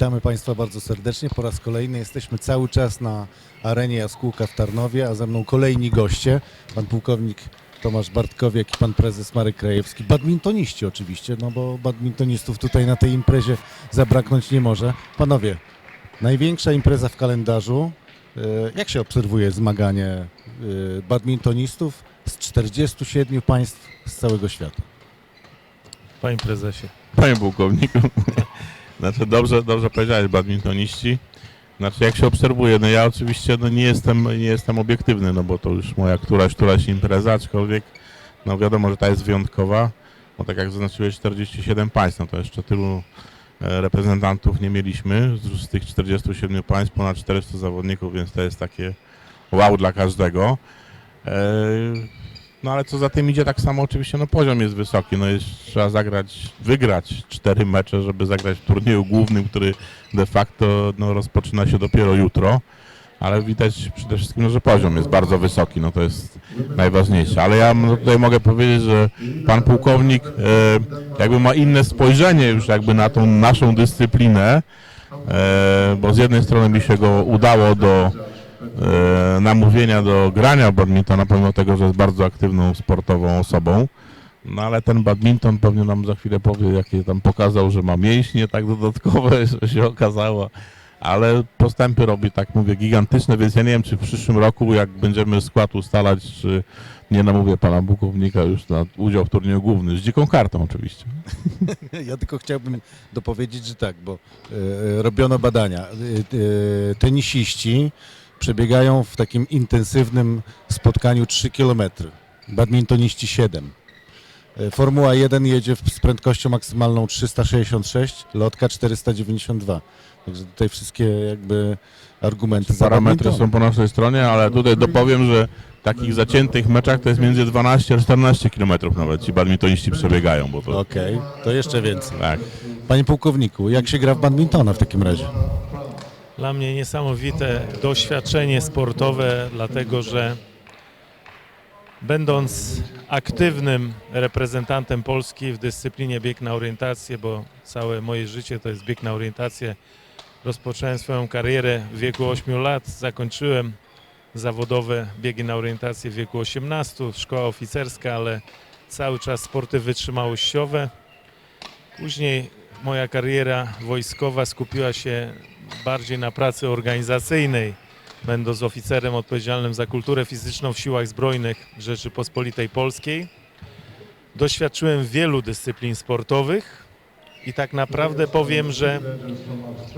Witamy Państwa bardzo serdecznie. Po raz kolejny jesteśmy cały czas na arenie Jaskółka w Tarnowie, a ze mną kolejni goście. Pan pułkownik Tomasz Bartkowiak i pan prezes Marek Krajewski. Badmintoniści oczywiście, no bo badmintonistów tutaj na tej imprezie zabraknąć nie może. Panowie, największa impreza w kalendarzu. E, Jak się obserwuje zmaganie e, badmintonistów z 47 państw z całego świata? Panie prezesie. Panie pułkowniku, znaczy dobrze, dobrze powiedziałeś, badmintoniści. Znaczy jak się obserwuje, no ja oczywiście no nie, jestem, nie jestem obiektywny, no bo to już moja któraś, któraś impreza, aczkolwiek no wiadomo, że ta jest wyjątkowa, bo tak jak zaznaczyłeś 47 państw, no to jeszcze tylu e, reprezentantów nie mieliśmy, z, tych 47 państw ponad 400 zawodników, więc to jest takie wow dla każdego. No ale co za tym idzie, tak samo oczywiście no poziom jest wysoki, no jest, trzeba zagrać, wygrać cztery mecze, żeby zagrać w turnieju głównym, który de facto no, rozpoczyna się dopiero jutro, ale widać przede wszystkim, no, że poziom jest bardzo wysoki, no to jest najważniejsze, ale ja no, tutaj mogę powiedzieć, że pan pułkownik e, jakby ma inne spojrzenie już jakby na tą naszą dyscyplinę, e, bo z jednej strony mi się go udało do namówienia do grania badmintona, pomimo tego, że jest bardzo aktywną sportową osobą. No ale ten badminton pewnie nam za chwilę powie, jakie tam pokazał, że ma mięśnie tak dodatkowe, że się okazało. Ale postępy robi, tak mówię, gigantyczne, więc ja nie wiem, czy w przyszłym roku, jak będziemy skład ustalać, czy nie namówię pana pułkownika już na udział w turnieju głównym, z dziką kartą oczywiście. Ja tylko chciałbym dopowiedzieć, że tak, bo e, robiono badania. E, e, tenisiści przebiegają w takim intensywnym spotkaniu 3 km, badmintoniści 7. E, Formuła 1 jedzie z prędkością maksymalną 366, lotka 492. Także tutaj wszystkie jakby argumenty Parametry są po naszej stronie, ale tutaj dopowiem, że w takich zaciętych meczach to jest między 12 a 14 km nawet ci badmintoniści przebiegają, bo to Okej, to jeszcze więcej. tak. Panie pułkowniku, jak się gra w badmintona w takim razie? Dla mnie niesamowite doświadczenie sportowe, dlatego że będąc aktywnym reprezentantem Polski w dyscyplinie bieg na orientację, bo całe moje życie to jest bieg na orientację, rozpocząłem swoją karierę w wieku 8 lat, zakończyłem zawodowe biegi na orientację w wieku 18, szkoła oficerska, ale cały czas sporty wytrzymałościowe. Później moja kariera wojskowa skupiła się bardziej na pracy organizacyjnej, będąc oficerem odpowiedzialnym za kulturę fizyczną w siłach zbrojnych Rzeczypospolitej Polskiej. Doświadczyłem wielu dyscyplin sportowych i tak naprawdę powiem, że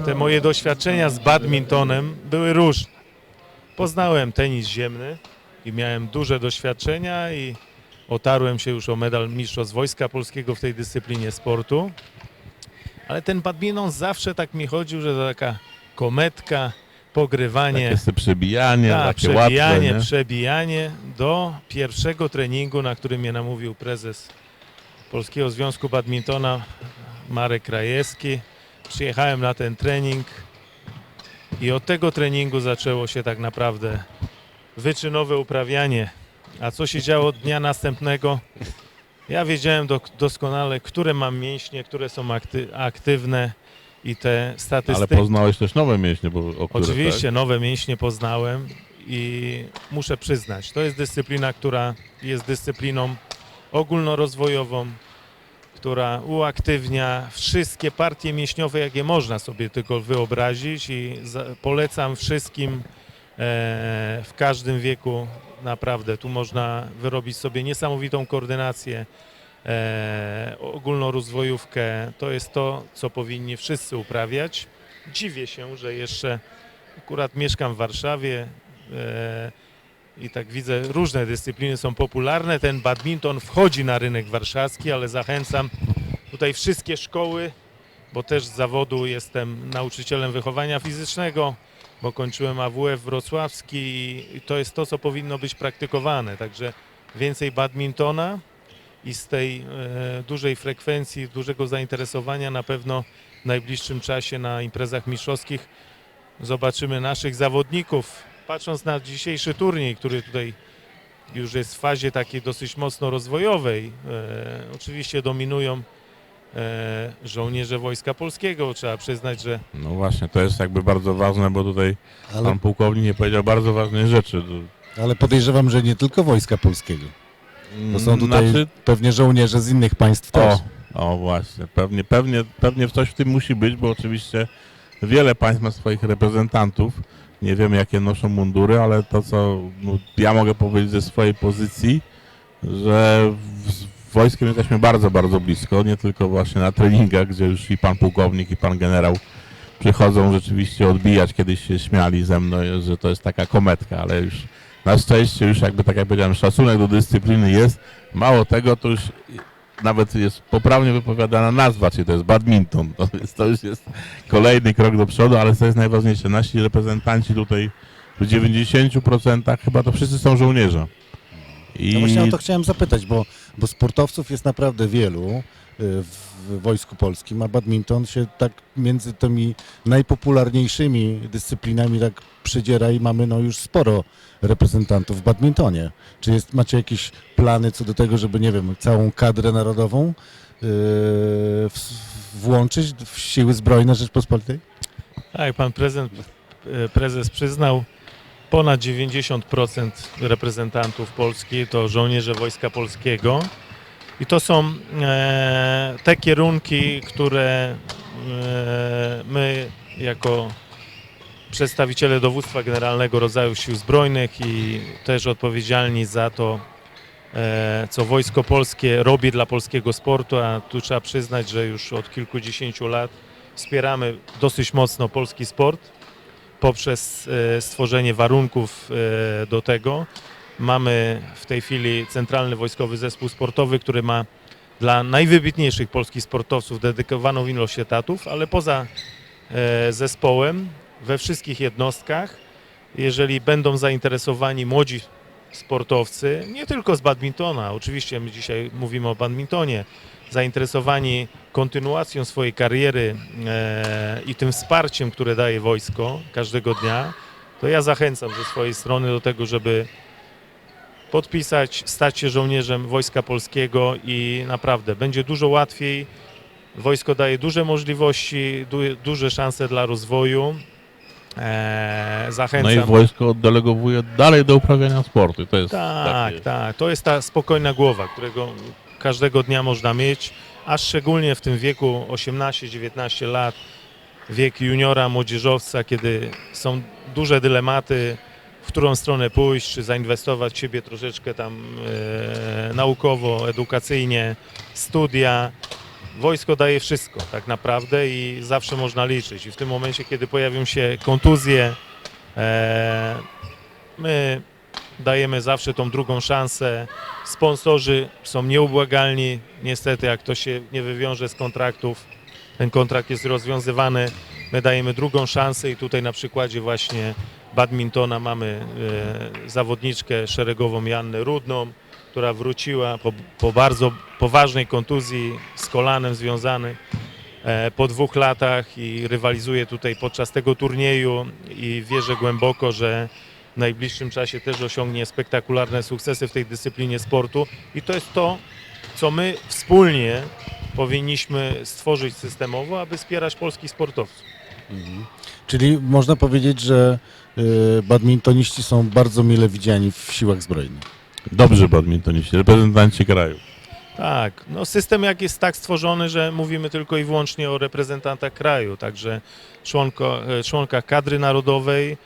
te moje doświadczenia z badmintonem były różne. Poznałem tenis ziemny i miałem duże doświadczenia i otarłem się już o medal Mistrzostw Wojska Polskiego w tej dyscyplinie sportu. Ale ten badminton zawsze tak mi chodził, że to taka kometka, pogrywanie, Takie sobie przebijanie, tak, takie łatwe, przebijanie, nie? przebijanie do pierwszego treningu, na którym mnie namówił prezes Polskiego Związku Badmintona Marek Krajewski. Przyjechałem na ten trening i od tego treningu zaczęło się tak naprawdę wyczynowe uprawianie. A co się działo dnia następnego? Ja wiedziałem do, doskonale, które mam mięśnie, które są akty, aktywne i te Ale statystyki. poznałeś też nowe mięśnie, bo, o które, Oczywiście nowe mięśnie poznałem i muszę przyznać, to jest dyscyplina, która jest dyscypliną ogólnorozwojową, która uaktywnia wszystkie partie mięśniowe, jakie można sobie tylko wyobrazić i polecam wszystkim e, w każdym wieku naprawdę. Tu można wyrobić sobie niesamowitą koordynację, e, ogólnorozwojówkę. To jest to, co powinni wszyscy uprawiać. Dziwię się, że jeszcze akurat mieszkam w Warszawie e, i tak widzę, różne dyscypliny są popularne. Ten badminton wchodzi na rynek warszawski, ale zachęcam tutaj wszystkie szkoły, bo też z zawodu jestem nauczycielem wychowania fizycznego, bo kończyłem AWF wrocławski i to jest to, co powinno być praktykowane. Także więcej badmintona i z tej e, dużej frekwencji, dużego zainteresowania na pewno w najbliższym czasie na imprezach mistrzowskich zobaczymy naszych zawodników. Patrząc na dzisiejszy turniej, który tutaj już jest w fazie takiej dosyć mocno rozwojowej, e, oczywiście dominują żołnierze Wojska Polskiego. Trzeba przyznać, że No właśnie, to jest jakby bardzo ważne, bo tutaj Ale, pan pułkownik nie powiedział bardzo ważnej rzeczy. ale podejrzewam, że nie tylko Wojska Polskiego. Bo są tutaj Znaczy, pewnie żołnierze z innych państw też. O, o właśnie, pewnie, pewnie, pewnie coś w tym musi być, bo oczywiście wiele państw ma swoich reprezentantów. Nie wiemy jakie noszą mundury, ale to co no, ja mogę powiedzieć ze swojej pozycji, że w, wojskiem jesteśmy bardzo, bardzo blisko, nie tylko właśnie na treningach, gdzie już i pan pułkownik i pan generał przychodzą rzeczywiście odbijać, kiedyś się śmiali ze mną, że to jest taka kometka, ale już na szczęście już jakby tak jak powiedziałem, szacunek do dyscypliny jest. Mało tego, to już nawet jest poprawnie wypowiadana nazwa, czyli to jest badminton. To, jest, to już jest kolejny krok do przodu, ale co jest najważniejsze, nasi reprezentanci tutaj w 90% chyba to wszyscy są żołnierze. I No właśnie o to chciałem zapytać, bo, bo sportowców jest naprawdę wielu y, w Wojsku Polskim, a badminton się tak między tymi najpopularniejszymi dyscyplinami tak przedziera i mamy no już sporo reprezentantów w badmintonie. Czy jest, macie jakieś plany co do tego, żeby, nie wiem, całą kadrę narodową yy, w, włączyć w siły zbrojne Rzeczpospolitej? tak, pan prezydent, e, prezes przyznał, ponad 90% reprezentantów Polski to żołnierze Wojska Polskiego. I to są e, te kierunki, które e, my jako przedstawiciele dowództwa generalnego rodzaju sił zbrojnych i też odpowiedzialni za to, e, co Wojsko Polskie robi dla polskiego sportu, a tu trzeba przyznać, że już od kilkudziesięciu lat wspieramy dosyć mocno polski sport poprzez e, stworzenie warunków e, do tego. Mamy w tej chwili Centralny Wojskowy Zespół Sportowy, który ma dla najwybitniejszych polskich sportowców dedykowaną ilość etatów, ale poza e, zespołem we wszystkich jednostkach, jeżeli będą zainteresowani młodzi sportowcy, nie tylko z badmintona, oczywiście my dzisiaj mówimy o badmintonie, zainteresowani kontynuacją swojej kariery e, i tym wsparciem, które daje wojsko każdego dnia, to ja zachęcam ze swojej strony do tego, żeby podpisać, stać się żołnierzem Wojska Polskiego i naprawdę będzie dużo łatwiej. Wojsko daje duże możliwości, du, duże szanse dla rozwoju. E, no zachęcam. i wojsko oddelegowuje dalej do uprawiania sportu. To jest Tak, takie- tak. To jest ta spokojna głowa, którego każdego dnia można mieć, a szczególnie w tym wieku 18-19 lat, wiek juniora, młodzieżowca, kiedy są duże dylematy, w którą stronę pójść, czy zainwestować w siebie troszeczkę tam e, naukowo, edukacyjnie, studia. Wojsko daje wszystko tak naprawdę i zawsze można liczyć. I w tym momencie, kiedy pojawią się kontuzje, e, my dajemy zawsze tą drugą szansę. Sponsorzy są nieubłagalni. Niestety, jak to się nie wywiąże z kontraktów, ten kontrakt jest rozwiązywany. My dajemy drugą szansę i tutaj na przykładzie właśnie badmintona mamy e, zawodniczkę szeregową Jannę Rudną, która wróciła po, po bardzo poważnej kontuzji z kolanem związanym e, po dwóch latach i rywalizuje tutaj podczas tego turnieju i wierzę głęboko, że w najbliższym czasie też osiągnie spektakularne sukcesy w tej dyscyplinie sportu i to jest to, co my wspólnie powinniśmy stworzyć systemowo, aby wspierać polskich sportowców. Mhm. Czyli można powiedzieć, że y, badmintoniści są bardzo mile widziani w siłach zbrojnych. Dobrzy badmintoniści, reprezentanci kraju. Tak, no system jak jest tak stworzony, że mówimy tylko i wyłącznie o reprezentantach kraju, także członko, e, członkach kadry narodowej,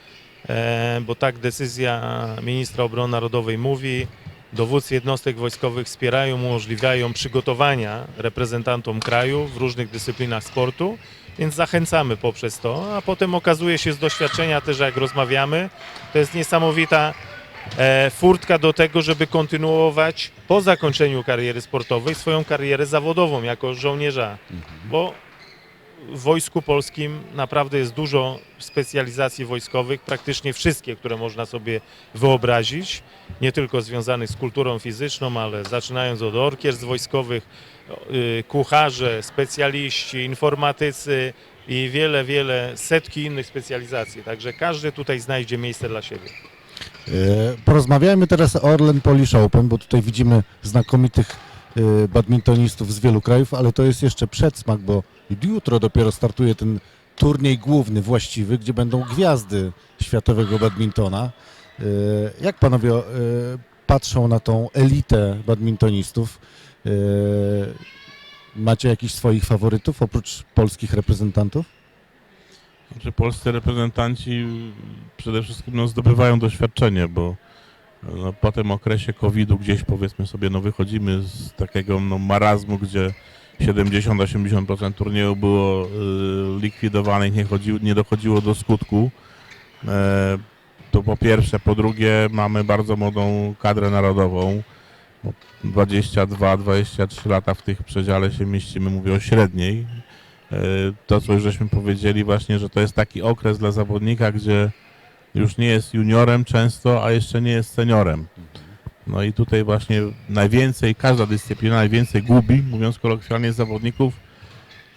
e, bo tak decyzja ministra obrony narodowej mówi. Dowódcy jednostek wojskowych wspierają, umożliwiają przygotowania reprezentantom kraju w różnych dyscyplinach sportu, więc zachęcamy poprzez to, a potem okazuje się z doświadczenia też, jak rozmawiamy, to jest niesamowita furtka do tego, żeby kontynuować po zakończeniu kariery sportowej swoją karierę zawodową jako żołnierza, bo w Wojsku Polskim naprawdę jest dużo specjalizacji wojskowych, praktycznie wszystkie, które można sobie wyobrazić, nie tylko związanych z kulturą fizyczną, ale zaczynając od orkiestr wojskowych, y, kucharze, specjaliści, informatycy i wiele, wiele, setki innych specjalizacji. Także każdy tutaj znajdzie miejsce dla siebie. E, Porozmawiajmy teraz o Orlen Polish Open, bo tutaj widzimy znakomitych y, badmintonistów z wielu krajów, ale to jest jeszcze przedsmak, bo jutro dopiero startuje ten turniej główny, właściwy, gdzie będą gwiazdy światowego badmintona. Y, Jak panowie patrzą na tą elitę badmintonistów? Macie jakichś swoich faworytów oprócz polskich reprezentantów? Znaczy polscy reprezentanci przede wszystkim no, zdobywają doświadczenie, bo no, po tym okresie COVID-u gdzieś powiedzmy sobie, no wychodzimy z takiego no, marazmu, gdzie 70-80% turnieju było y, likwidowanych, nie, chodziło, nie dochodziło do skutku. E, to po pierwsze, po drugie mamy bardzo młodą kadrę narodową. No, 22-23 lata w tych przedziale się mieścimy, mówię o średniej. E, To, co już żeśmy powiedzieli właśnie, że to jest taki okres dla zawodnika, gdzie już nie jest juniorem często, a jeszcze nie jest seniorem. No i tutaj właśnie najwięcej, każda dyscyplina najwięcej gubi, mówiąc kolokwialnie, zawodników,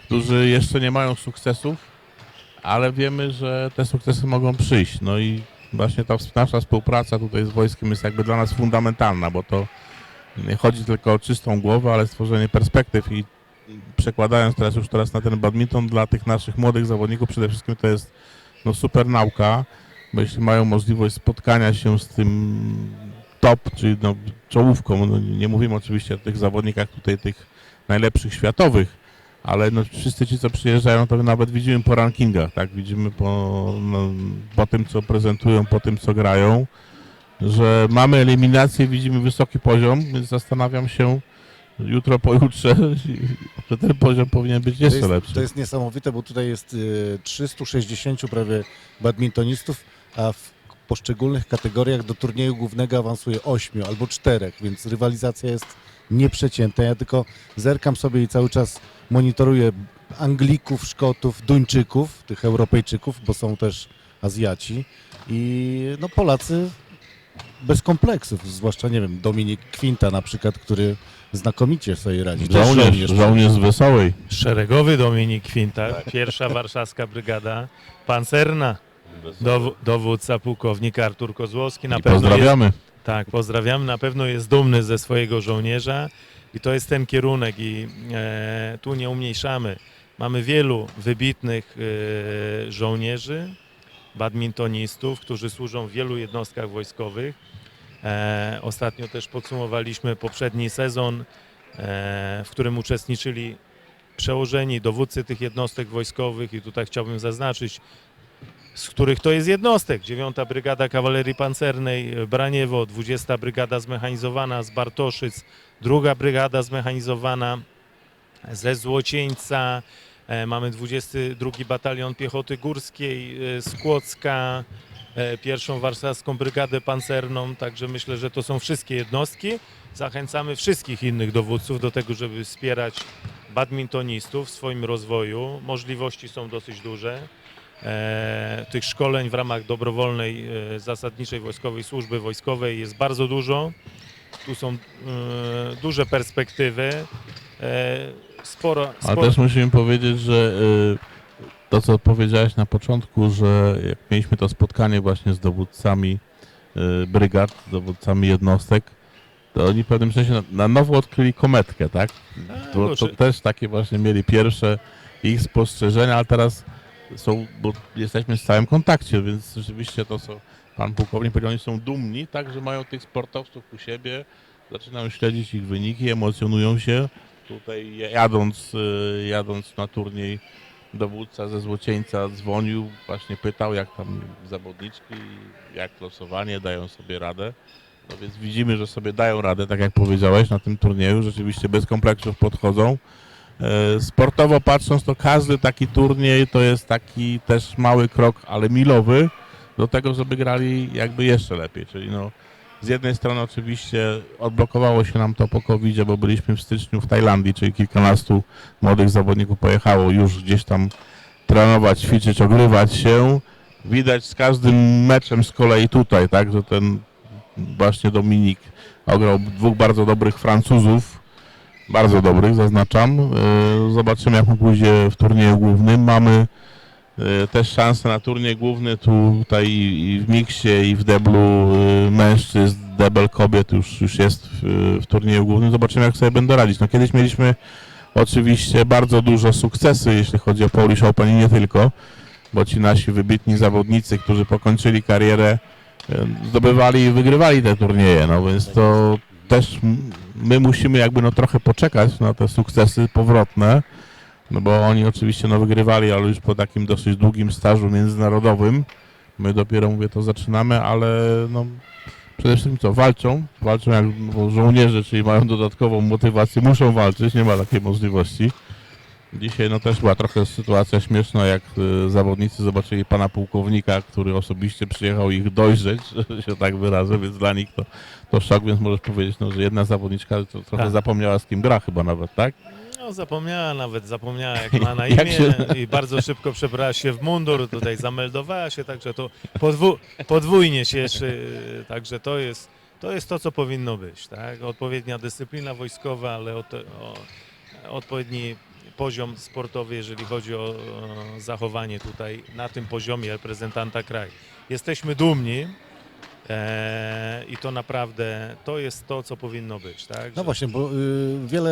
którzy jeszcze nie mają sukcesów, ale wiemy, że te sukcesy mogą przyjść. No i właśnie ta nasza współpraca tutaj z wojskiem jest jakby dla nas fundamentalna, bo to nie chodzi tylko o czystą głowę, ale stworzenie perspektyw i przekładając teraz już teraz na ten badminton dla tych naszych młodych zawodników przede wszystkim to jest no, super nauka, bo jeśli mają możliwość spotkania się z tym top, czyli no, czołówką, no, nie mówimy oczywiście o tych zawodnikach tutaj tych najlepszych światowych, ale no, wszyscy ci, co przyjeżdżają, to nawet widzimy po rankingach, tak, widzimy po, no, po tym, co prezentują, po tym, co grają, że mamy eliminację, widzimy wysoki poziom, więc zastanawiam się jutro, pojutrze, że ten poziom powinien być To jeszcze jest, lepszy. to jest niesamowite, bo tutaj jest y, 360 prawie badmintonistów, a w poszczególnych kategoriach do turnieju głównego awansuje 8 albo 4, więc rywalizacja jest nieprzeciętna. Ja tylko zerkam sobie i cały czas monitoruję Anglików, Szkotów, Duńczyków, tych Europejczyków, bo są też Azjaci i no Polacy bez kompleksów, zwłaszcza, nie wiem, Dominik Kwinta na przykład, który znakomicie sobie radzi. Jest Żołnierz, żołnierz z Wesołej. Szeregowy Dominik Kwinta, pierwsza warszawska brygada pancerna. Dow, dowódca pułkownik Artur Kozłowski. Na I pewno jest, pozdrawiamy. tak, pozdrawiam. Na pewno jest dumny ze swojego żołnierza i to jest ten kierunek i e, tu nie umniejszamy. Mamy wielu wybitnych e, żołnierzy, badmintonistów, którzy służą w wielu jednostkach wojskowych. E, ostatnio też podsumowaliśmy poprzedni sezon, e, w którym uczestniczyli przełożeni dowódcy tych jednostek wojskowych i tutaj chciałbym zaznaczyć, z których to jest jednostek. 9 Brygada Kawalerii Pancernej Braniewo, 20 Brygada Zmechanizowana z Bartoszyc, 2 Brygada Zmechanizowana ze Złocieńca, mamy 22 Batalion Piechoty Górskiej e, z Kłodzka, e, pierwszą Warszawską Brygadę Pancerną, także myślę, że to są wszystkie jednostki. Zachęcamy wszystkich innych dowódców do tego, żeby wspierać badmintonistów w swoim rozwoju. Możliwości są dosyć duże. E, tych szkoleń w ramach dobrowolnej, e, zasadniczej wojskowej służby wojskowej jest bardzo dużo. Tu są e, duże perspektywy. E, sporo, Ale sporo też musimy powiedzieć, że y, to, co powiedziałeś na początku, że jak mieliśmy to spotkanie właśnie z dowódcami y, brygad, dowódcami jednostek, to oni w pewnym sensie na, na nowo odkryli kometkę, tak? A, To, to też takie właśnie mieli pierwsze ich spostrzeżenia, ale teraz są, bo jesteśmy w stałym kontakcie, więc rzeczywiście to, co pan pułkownik powiedział, oni są dumni, tak, że mają tych sportowców u siebie, zaczynają śledzić ich wyniki, emocjonują się. Tutaj jadąc, y, jadąc na turniej dowódca ze Złocieńca dzwonił, właśnie pytał jak tam zawodniczki, jak losowanie, dają sobie radę. No więc widzimy, że sobie dają radę, tak jak powiedziałeś, na tym turnieju, rzeczywiście bez kompleksów podchodzą. E, Sportowo patrząc, to każdy taki turniej to jest taki też mały krok, ale milowy do tego, żeby grali jakby jeszcze lepiej, czyli no z jednej strony oczywiście odblokowało się nam to po covid bo byliśmy w styczniu w Tajlandii, czyli kilkunastu młodych zawodników pojechało już gdzieś tam trenować, ćwiczyć, ogrywać się. Widać z każdym meczem z kolei tutaj, tak, że ten właśnie Dominik ograł dwóch bardzo dobrych Francuzów, bardzo dobrych, zaznaczam. E, Zobaczymy, jak mu pójdzie w turnieju głównym. Mamy też szanse na turniej główny tutaj i w miksie i w deblu y, mężczyzn, debel kobiet już, już jest w, w turnieju głównym. Zobaczymy jak sobie będą radzić. No kiedyś mieliśmy oczywiście bardzo dużo sukcesy, jeśli chodzi o Polish Open i nie tylko, bo ci nasi wybitni zawodnicy, którzy pokończyli karierę, y, zdobywali i wygrywali te turnieje, no więc to też my musimy jakby no trochę poczekać na te sukcesy powrotne, no bo oni oczywiście no wygrywali, ale już po takim dosyć długim stażu międzynarodowym. My dopiero, mówię, to zaczynamy, ale no przede wszystkim co, walczą, walczą jak bo żołnierze, czyli mają dodatkową motywację, muszą walczyć, nie ma takiej możliwości. Dzisiaj no też była trochę sytuacja śmieszna, jak y, zawodnicy zobaczyli pana pułkownika, który osobiście przyjechał ich dojrzeć, że się tak wyrażę, więc dla nich to, to szok, więc możesz powiedzieć, no, że jedna zawodniczka trochę Tak. zapomniała z kim gra chyba nawet, tak? No zapomniała nawet, zapomniała jak ma na Jak imię się- i bardzo szybko przebrała się w mundur, tutaj zameldowała się, także to podwu, podwójnie cieszy, także to jest, to jest to, co powinno być, tak? Odpowiednia dyscyplina wojskowa, ale od, o, odpowiedni poziom sportowy, jeżeli chodzi o, o zachowanie tutaj na tym poziomie reprezentanta kraju. Jesteśmy dumni e, i to naprawdę, to jest to, co powinno być, tak? No Że- właśnie, bo y, wiele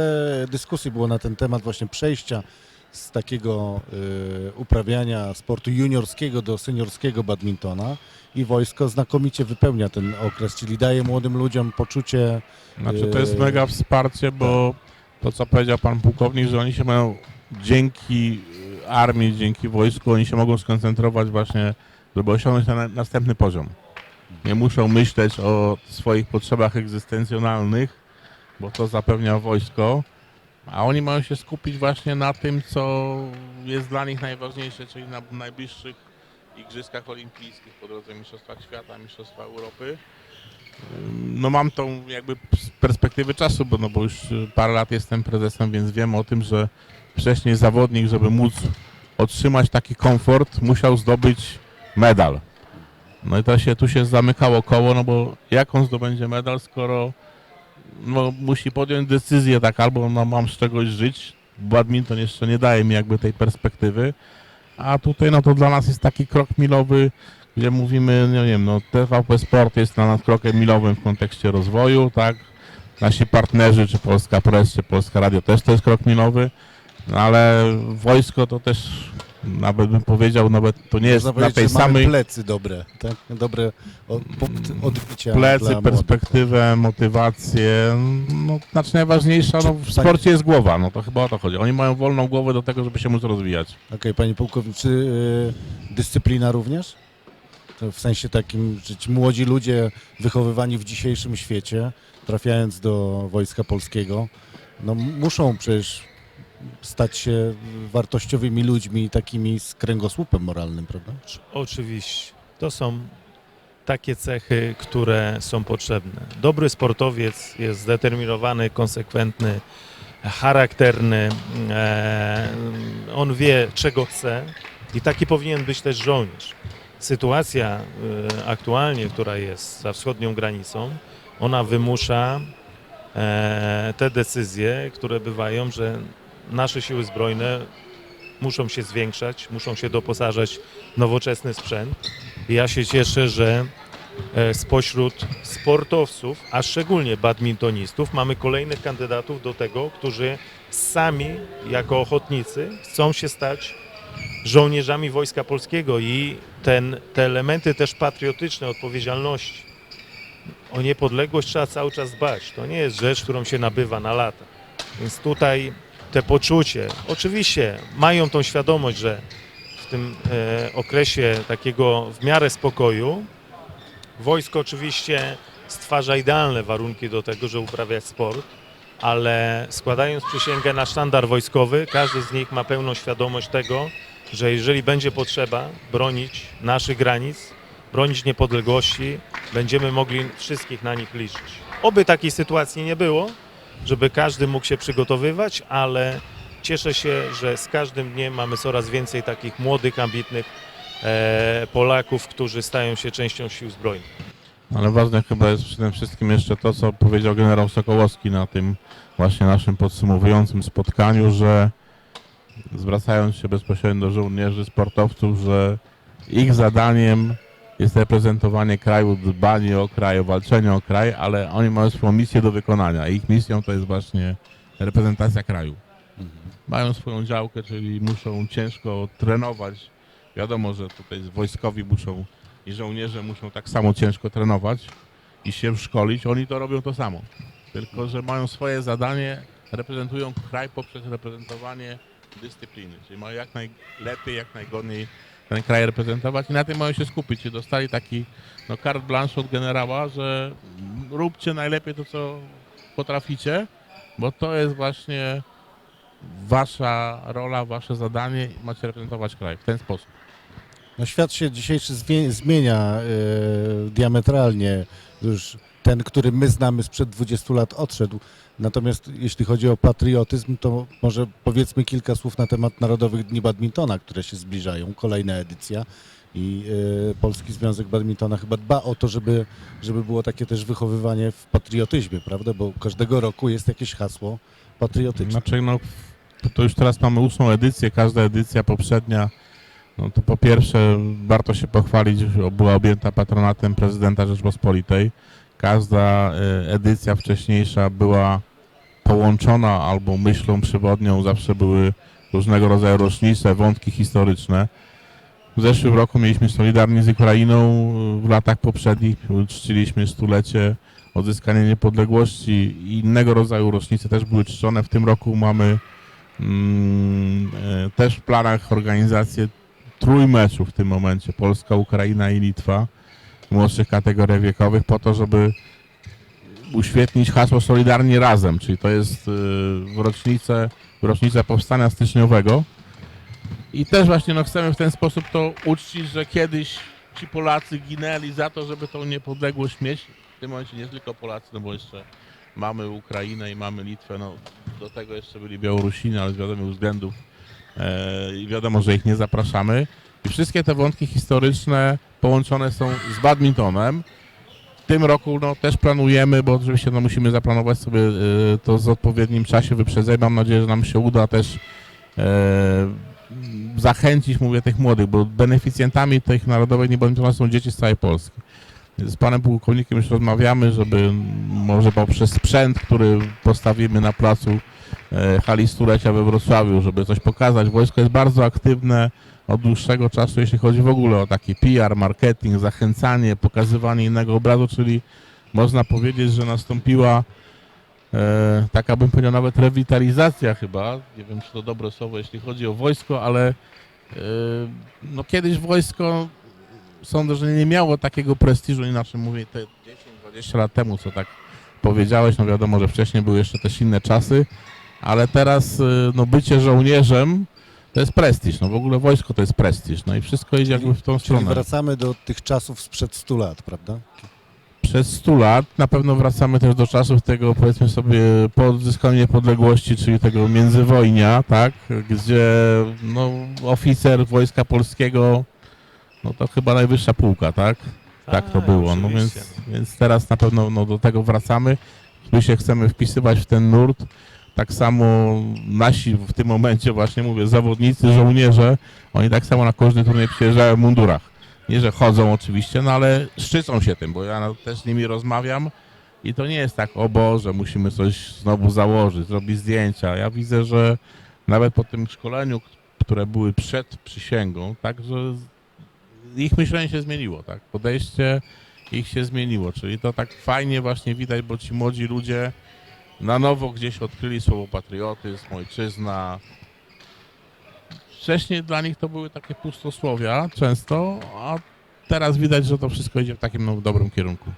dyskusji było na ten temat właśnie przejścia z takiego y, uprawiania sportu juniorskiego do seniorskiego badmintona i wojsko znakomicie wypełnia ten okres, czyli daje młodym ludziom poczucie Znaczy to jest mega wsparcie, bo to co powiedział pan pułkownik, że oni się mają dzięki y, armii, dzięki wojsku, oni się mogą skoncentrować właśnie, żeby osiągnąć ten na- następny poziom. Nie muszą myśleć o swoich potrzebach egzystencjonalnych, bo to zapewnia wojsko, a oni mają się skupić właśnie na tym, co jest dla nich najważniejsze, czyli na najbliższych Igrzyskach Olimpijskich, po drodze Mistrzostwach Świata, Mistrzostwa Europy. No mam tą jakby z perspektywy czasu, bo, no bo już parę lat jestem prezesem, więc wiem o tym, że wcześniej zawodnik, żeby móc otrzymać taki komfort, musiał zdobyć medal. No i to się, tu się zamykało koło, no bo jak on zdobędzie medal, skoro no, musi podjąć decyzję, tak, albo no, mam z czegoś żyć, badminton jeszcze nie daje mi jakby tej perspektywy, a tutaj no to dla nas jest taki krok milowy, gdzie mówimy, nie wiem, no TVP Sport jest dla nas krokiem milowym w kontekście rozwoju, tak? Nasi partnerzy, czy Polska Press, czy Polska Radio też to jest krok milowy, no ale wojsko to też, nawet bym powiedział, nawet to nie jest Można na tej samej plecy dobre, tak? Dobre odbicia plecy, perspektywę, motywację, no znaczy najważniejsza no, w sporcie jest głowa, no to chyba o to chodzi. Oni mają wolną głowę do tego, żeby się móc rozwijać. Okej, panie pułkownik, czy y, dyscyplina również? To w sensie takim, że ci młodzi ludzie wychowywani w dzisiejszym świecie, trafiając do Wojska Polskiego, no muszą przecież stać się wartościowymi ludźmi, takimi z kręgosłupem moralnym, prawda? Oczywiście. To są takie cechy, które są potrzebne. Dobry sportowiec jest zdeterminowany, konsekwentny, charakterny. E, on wie, czego chce i taki powinien być też żołnierz. Sytuacja e, aktualnie, która jest za wschodnią granicą, ona wymusza e, te decyzje, które bywają, że nasze siły zbrojne muszą się zwiększać, muszą się doposażać w nowoczesny sprzęt. I ja się cieszę, że e, spośród sportowców, a szczególnie badmintonistów, mamy kolejnych kandydatów do tego, którzy sami jako ochotnicy chcą się stać żołnierzami Wojska Polskiego i ten, te elementy też patriotyczne, odpowiedzialności o niepodległość trzeba cały czas dbać. To nie jest rzecz, którą się nabywa na lata. Więc tutaj te poczucie, oczywiście mają tą świadomość, że w tym e, okresie takiego w miarę spokoju wojsko oczywiście stwarza idealne warunki do tego, żeby uprawiać sport, ale składając przysięgę na sztandar wojskowy, każdy z nich ma pełną świadomość tego, że jeżeli będzie potrzeba bronić naszych granic, bronić niepodległości, będziemy mogli wszystkich na nich liczyć. Oby takiej sytuacji nie było, żeby każdy mógł się przygotowywać, ale cieszę się, że z każdym dniem mamy coraz więcej takich młodych, ambitnych e, Polaków, którzy stają się częścią sił zbrojnych. Ale ważne chyba jest przede wszystkim jeszcze to, co powiedział generał Sokołowski na tym właśnie naszym podsumowującym spotkaniu, że zwracając się bezpośrednio do żołnierzy, sportowców, że ich zadaniem jest reprezentowanie kraju, dbanie o kraj, walczenie o kraj, ale oni mają swoją misję do wykonania. Ich misją to jest właśnie reprezentacja kraju. Mają swoją działkę, czyli muszą ciężko trenować. Wiadomo, że tutaj wojskowi muszą i żołnierze muszą tak samo ciężko trenować i się szkolić. Oni to robią to samo. Tylko, że mają swoje zadanie, reprezentują kraj poprzez reprezentowanie dyscypliny. Czyli mają jak najlepiej, jak najgodniej ten kraj reprezentować i na tym mają się skupić. I dostali taki no, carte blanche od generała, że róbcie najlepiej to, co potraficie, bo to jest właśnie wasza rola, wasze zadanie i macie reprezentować kraj w ten sposób. No świat się dzisiejszy zmienia e, diametralnie. Już ten, który my znamy sprzed 20 lat odszedł. Natomiast jeśli chodzi o patriotyzm, to może powiedzmy kilka słów na temat Narodowych Dni Badmintona, które się zbliżają, kolejna edycja. I e, Polski Związek Badmintona chyba dba o to, żeby, żeby było takie też wychowywanie w patriotyzmie, prawda? Bo każdego roku jest jakieś hasło patriotyczne. Znaczy, no, to już teraz mamy ósmą edycję, każda edycja poprzednia, no to po pierwsze warto się pochwalić, że była objęta patronatem prezydenta Rzeczpospolitej. Każda e, edycja wcześniejsza była połączona albo myślą przewodnią, zawsze były różnego rodzaju rocznice, wątki historyczne. W zeszłym roku mieliśmy Solidarni z Ukrainą, w latach poprzednich czciliśmy stulecie odzyskania niepodległości i innego rodzaju rocznice też były czczone. W tym roku mamy mm, e, też w planach organizację trójmeczu w tym momencie. Polska, Ukraina i Litwa w młodszych kategoriach wiekowych po to, żeby uświetnić hasło Solidarni Razem, czyli to jest y, w rocznicę, w rocznicę powstania styczniowego. I też właśnie no, chcemy w ten sposób to uczcić, że kiedyś ci Polacy ginęli za to, żeby tą niepodległość mieć. W tym momencie nie tylko Polacy, no bo jeszcze mamy Ukrainę i mamy Litwę, no do tego jeszcze byli Białorusini, ale z wiadomych względów e, i wiadomo, że ich nie zapraszamy. I wszystkie te wątki historyczne połączone są z badmintonem. Tym roku no, też planujemy, bo oczywiście no, musimy zaplanować sobie e, to z odpowiednim czasie wyprzedzeń. Mam nadzieję, że nam się uda też e, zachęcić, mówię, tych młodych, bo beneficjentami tych narodowych niebadmintona są dzieci z całej Polski. Z panem pułkownikiem już rozmawiamy, żeby może poprzez sprzęt, który postawimy na placu e, hali stulecia we Wrocławiu, żeby coś pokazać. Wojsko jest bardzo aktywne od dłuższego czasu, jeśli chodzi w ogóle o taki PR, marketing, zachęcanie, pokazywanie innego obrazu, czyli można powiedzieć, że nastąpiła e, taka bym powiedział nawet rewitalizacja chyba, nie wiem czy to dobre słowo jeśli chodzi o wojsko, ale e, no kiedyś wojsko sądzę, że nie miało takiego prestiżu, inaczej mówię, te 10-20 lat temu, co tak powiedziałeś, no wiadomo, że wcześniej były jeszcze też inne czasy, ale teraz y, no bycie żołnierzem to jest prestiż, no w ogóle wojsko to jest prestiż, no i wszystko idzie jakby w tą Czyli stronę. wracamy do tych czasów sprzed 100 lat, prawda? Przez 100 lat na pewno wracamy też do czasów tego, powiedzmy sobie, po odzyskaniu niepodległości, czyli tego międzywojnia, tak, gdzie no, oficer Wojska Polskiego, no to chyba najwyższa półka, tak? Tak to było, no więc, oczywiście. więc teraz na pewno no, do tego wracamy. My się chcemy wpisywać w ten nurt. Tak samo nasi w tym momencie właśnie mówię, zawodnicy, żołnierze, oni tak samo na każdy turniej przyjeżdżają w mundurach. Nie, że chodzą oczywiście, no ale szczycą się tym, bo ja no, też z nimi rozmawiam i to nie jest tak, o Boże, musimy coś znowu założyć, zrobić zdjęcia. Ja widzę, że nawet po tym szkoleniu, które były przed przysięgą, także ich myślenie się zmieniło, tak? Podejście ich się zmieniło, czyli to tak fajnie właśnie widać, bo ci młodzi ludzie na nowo gdzieś odkryli słowo patriotyzm, ojczyzna. Wcześniej dla nich to były takie pustosłowia często, a teraz widać, że to wszystko idzie w takim no, dobrym kierunku.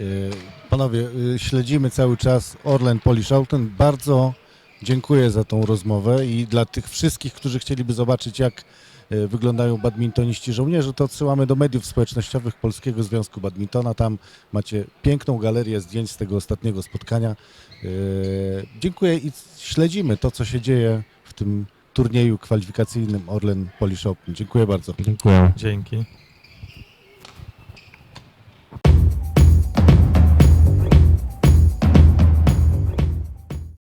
Y, Panowie, y, śledzimy cały czas Orlen Polish. Bardzo dziękuję za tą rozmowę i dla tych wszystkich, którzy chcieliby zobaczyć, jak wyglądają badmintoniści żołnierze, to odsyłamy do mediów społecznościowych Polskiego Związku Badmintona. Tam macie piękną galerię zdjęć z tego ostatniego spotkania. Y, Dziękuję i śledzimy to, co się dzieje w tym turnieju kwalifikacyjnym Orlen Polish Open. Dziękuję bardzo. Dziękuję. Dzięki.